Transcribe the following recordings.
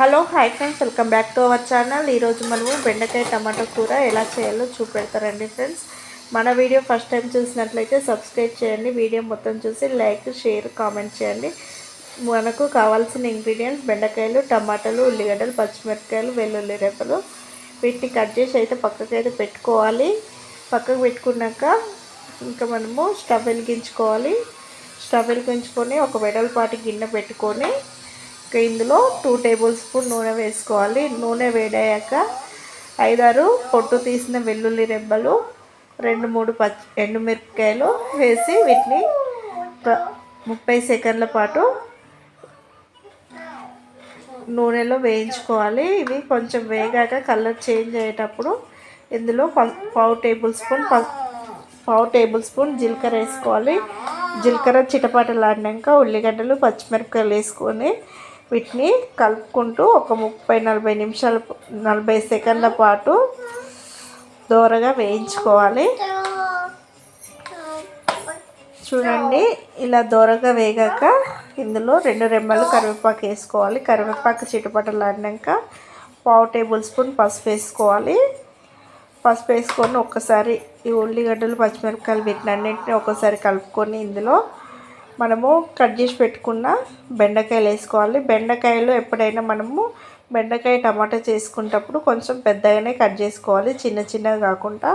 Hello hi friends welcome back to our channel. ఈరోజు మనము బెండకాయ టమాటో కూర ఎలా చేయాలో చూపెడతారండి ఫ్రెండ్స్. మన వీడియో ఫస్ట్ టైం చూసినట్లయితే సబ్స్క్రైబ్ చేయండి వీడియో మొత్తం చూసి లైక్ షేర్ కామెంట్ చేయండి. మనకు కావాల్సిన ఇంగ్రీడియంట్స్ బెండకాయలు టమాటాలు ఉల్లిగడ్డలు పచ్చిమిరపకాయలు వెల్లుల్లి రెప్పలు వీటిని కట్ చేసి అయితే పక్కకు అయితే పెట్టుకోవాలి. పక్కకు పెట్టుకున్నాక ఇంకా మనము స్టవ్ వెలిగించుకోవాలి. స్టవ్ వెలిగించుకొని ఒక వెడల్పాటి గిన్నె పెట్టుకొని ఇందులో టూ టేబుల్ స్పూన్ నూనె వేసుకోవాలి. నూనె వేడయ్యాక ఐదారు పొట్టు తీసిన వెల్లుల్లి రెబ్బలు రెండు మూడు పచ్చి ఎండుమిరపకాయలు వేసి వీటిని ముప్పై సెకండ్ల పాటు నూనెలో వేయించుకోవాలి. ఇవి కొంచెం వేగాక కలర్ చేంజ్ అయ్యేటప్పుడు ఇందులో పావు టేబుల్ స్పూన్ పావు టేబుల్ స్పూన్ జీలకర్ర వేసుకోవాలి. జీలకర్ర చిటపాటలాడినాక ఉల్లిగడ్డలు పచ్చిమిరపకాయలు వేసుకొని వీటిని కలుపుకుంటూ ఒక ముప్పై నలభై నిమిషాల నలభై సెకండ్ల పాటు దోరగా వేయించుకోవాలి. చూడండి ఇలా దోరగా వేగాక ఇందులో రెండు రెమ్మలు కరివేపాకు వేసుకోవాలి. కరివేపాకు చిటపటలాడినాక పావు టేబుల్ స్పూన్ పసుపు వేసుకోవాలి. పసుపు వేసుకొని ఒక్కసారి ఈ ఉల్లిగడ్డలు పచ్చిమిరపకాయలు వీటిని అన్నింటినీ ఒక్కసారి కలుపుకొని ఇందులో మనము కట్ చేసి పెట్టుకున్న బెండకాయలు వేసుకోవాలి. బెండకాయలు ఎప్పుడైనా మనము బెండకాయ టమాటా చేసుకునేటప్పుడు కొంచెం పెద్దగానే కట్ చేసుకోవాలి. చిన్న చిన్నగా కాకుండా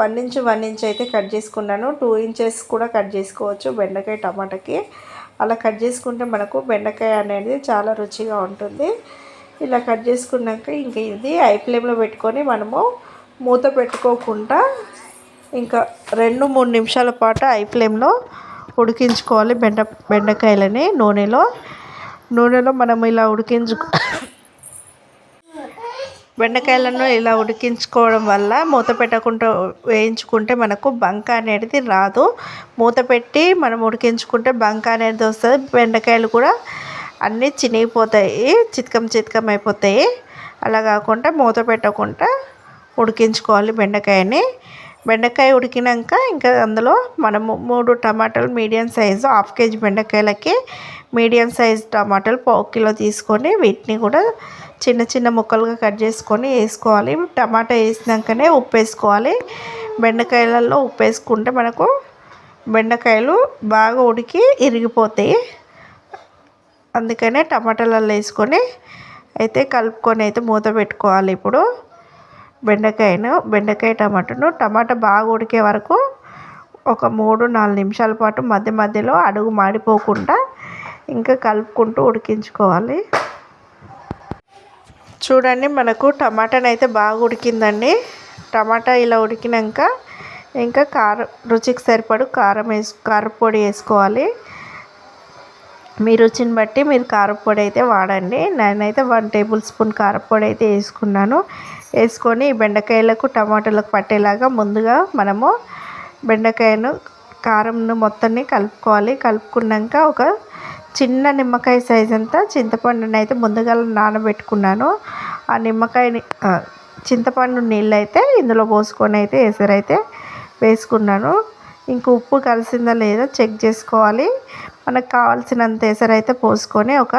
వన్ ఇంచ్ వన్ ఇంచ్ అయితే కట్ చేసుకున్నాను. టూ ఇంచెస్ కూడా కట్ చేసుకోవచ్చు బెండకాయ టమాటాకి. అలా కట్ చేసుకుంటే మనకు బెండకాయ అనేది చాలా రుచిగా ఉంటుంది. ఇలా కట్ చేసుకున్నాక ఇంక ఇది ఐ ఫ్లేమ్లో పెట్టుకొని మనము మూత పెట్టుకోకుండా ఇంకా రెండు మూడు నిమిషాల పాటు ఐ ఫ్లేమ్లో ఉడికించుకోవాలి బెండ బెండకాయలని నూనెలో. నూనెలో మనం ఇలా ఉడికించు బెండకాయలను ఇలా ఉడికించుకోవడం వల్ల మూత పెట్టకుండా వేయించుకుంటే మనకు బంక అనేది రాదు. మూత పెట్టి మనం ఉడికించుకుంటే బంక అనేది వస్తుంది. బెండకాయలు కూడా అన్నీ చినిగిపోతాయి చిత్కం చిత్కం అయిపోతాయి. అలా కాకుండా మూత పెట్టకుండా ఉడికించుకోవాలి బెండకాయని. బెండకాయ ఉడికినాక ఇంకా అందులో మనము మూడు టమాటాలు మీడియం సైజు హాఫ్ కేజీ బెండకాయలకి మీడియం సైజు టమాటాలు పావు కిలో తీసుకొని వీటిని కూడా చిన్న చిన్న ముక్కలుగా కట్ చేసుకొని వేసుకోవాలి. టమాటా వేసినాకనే ఉప్పు వేసుకోవాలి. బెండకాయలలో ఉప్పు వేసుకుంటే మనకు బెండకాయలు బాగా ఉడికి ఇరిగిపోతాయి. అందుకనే టమాటాలలో వేసుకొని అయితే కలుపుకొని అయితే మూత పెట్టుకోవాలి ఇప్పుడు. బెండకాయను బెండకాయ టమాటాను. టమాటా బాగా ఉడికే వరకు ఒక మూడు నాలుగు నిమిషాల పాటు మధ్య మధ్యలో అడుగు మాడిపోకుండా ఇంకా కలుపుకుంటూ ఉడికించుకోవాలి. చూడండి మనకు టమాటాని అయితే బాగా ఉడికిందండి. టమాటా ఇలా ఉడికినాక ఇంకా కారం రుచికి సరిపడు కారం వేసు కారపొడి వేసుకోవాలి. మీ రుచిని బట్టి మీరు కారపొడి అయితే వాడండి. నేనైతే వన్ టేబుల్ స్పూన్ కారపొడి అయితే వేసుకున్నాను. వేసుకొని బెండకాయలకు టమాటాలకు పట్టేలాగా ముందుగా మనము బెండకాయను కారంను మొత్తాన్ని కలుపుకోవాలి. కలుపుకున్నాక ఒక చిన్న నిమ్మకాయ సైజ్ అంతా చింతపండుని అయితే ముందుగా నానబెట్టుకున్నాను. ఆ నిమ్మకాయని చింతపండు నీళ్ళు అయితే ఇందులో పోసుకొని అయితే ఎసరైతే వేసుకున్నాను. ఇంక ఉప్పు కలిసిందా లేదా చెక్ చేసుకోవాలి. మనకు కావాల్సినంత ఎసరైతే పోసుకొని ఒక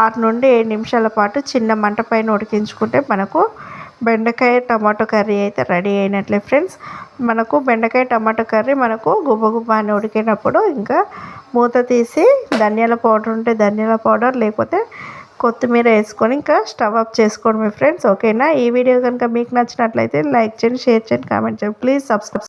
ఆరు నుండి ఏడు నిమిషాల పాటు చిన్న మంట పైన ఉడికించుకుంటే మనకు బెండకాయ టమాటో కర్రీ అయితే రెడీ అయినట్లే ఫ్రెండ్స్. మనకు బెండకాయ టమాటో కర్రీ మనకు గుబ్బ అని ఉడికినప్పుడు ఇంకా మూత తీసి ధనియాల పౌడర్ ఉంటే ధనియాల పౌడర్ లేకపోతే కొత్తిమీర వేసుకొని ఇంకా స్టవ్ ఆఫ్ చేసుకోండి మీ ఫ్రెండ్స్. ఓకేనా? ఈ వీడియో కనుక మీకు నచ్చినట్లయితే లైక్ చేయండి షేర్ చేయండి కామెంట్ చేయండి. Please subscribe